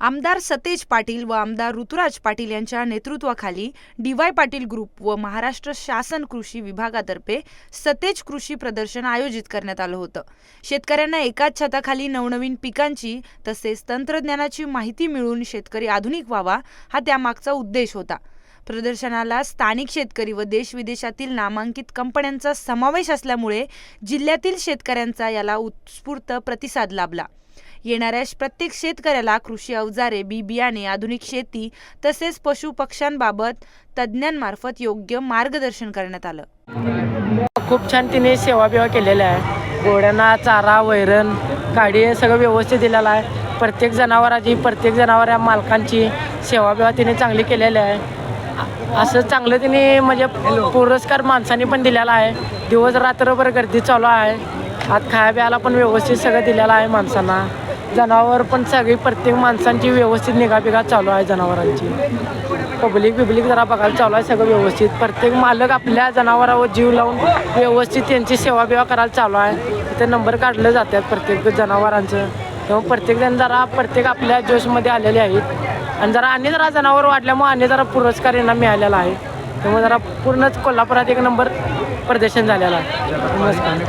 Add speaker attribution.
Speaker 1: आमदार सतेज पाटील व आमदार ऋतुराज पाटील यांच्या नेतृत्वाखाली डी वाय पाटील ग्रुप व महाराष्ट्र शासन कृषी विभागातर्फे सतेज कृषी प्रदर्शन आयोजित करण्यात आलं होतं. शेतकऱ्यांना एकाच छताखाली नवनवीन पिकांची तसेच तंत्रज्ञानाची माहिती मिळून शेतकरी आधुनिक व्हावा हा त्यामागचा उद्देश होता. प्रदर्शनाला स्थानिक शेतकरी व देश विदेशातील नामांकित कंपन्यांचा समावेश असल्यामुळे जिल्ह्यातील शेतकऱ्यांचा याला उत्स्फूर्त प्रतिसाद लाभला. येणाऱ्या प्रत्येक शेतकऱ्याला कृषी अवजारे बी बियाणे आधुनिक शेती तसेच पशु पक्ष्यांबाबत तज्ज्ञांमार्फत योग्य मार्गदर्शन करण्यात आलं.
Speaker 2: खूप छान तिने सेवा बिवा केलेल्या आहे. घोड्यांना चारा वैरण गाडी हे सगळं व्यवस्थित दिलेलं आहे. प्रत्येक जनावराची प्रत्येक जनावरा मालकांची सेवा बिवा तिने चांगली केलेली आहे. असं चांगलं तिने म्हणजे पुरस्कार माणसांनी पण दिलेला आहे. दिवस रात्रभर गर्दी चालू आहे. आत खाया प्यायला पण व्यवस्थित सगळं दिलेलं आहे माणसांना. जनावर पण सगळी प्रत्येक माणसांची व्यवस्थित निगाबिगा चालू आहे जनावरांची. पब्लिक बिब्लिक जरा बघायला चालू आहे सगळं व्यवस्थित. प्रत्येक मालक आपल्या जनावरावर जीव लावून व्यवस्थित त्यांची सेवा बिवा करायला चालू आहे. तिथे नंबर काढले जातात प्रत्येक जनावरांचं. तेव्हा प्रत्येकजण जरा प्रत्येक आपल्या जोशमध्ये आलेले आहेत. आणि जरा आणि जरा जनावर वाढल्यामुळे आणि जरा पुरस्कार यांना मिळालेला आहे. त्यामुळे जरा पूर्णच कोल्हापुरात एक नंबर प्रदर्शन झालेलं आहे. नमस्कार.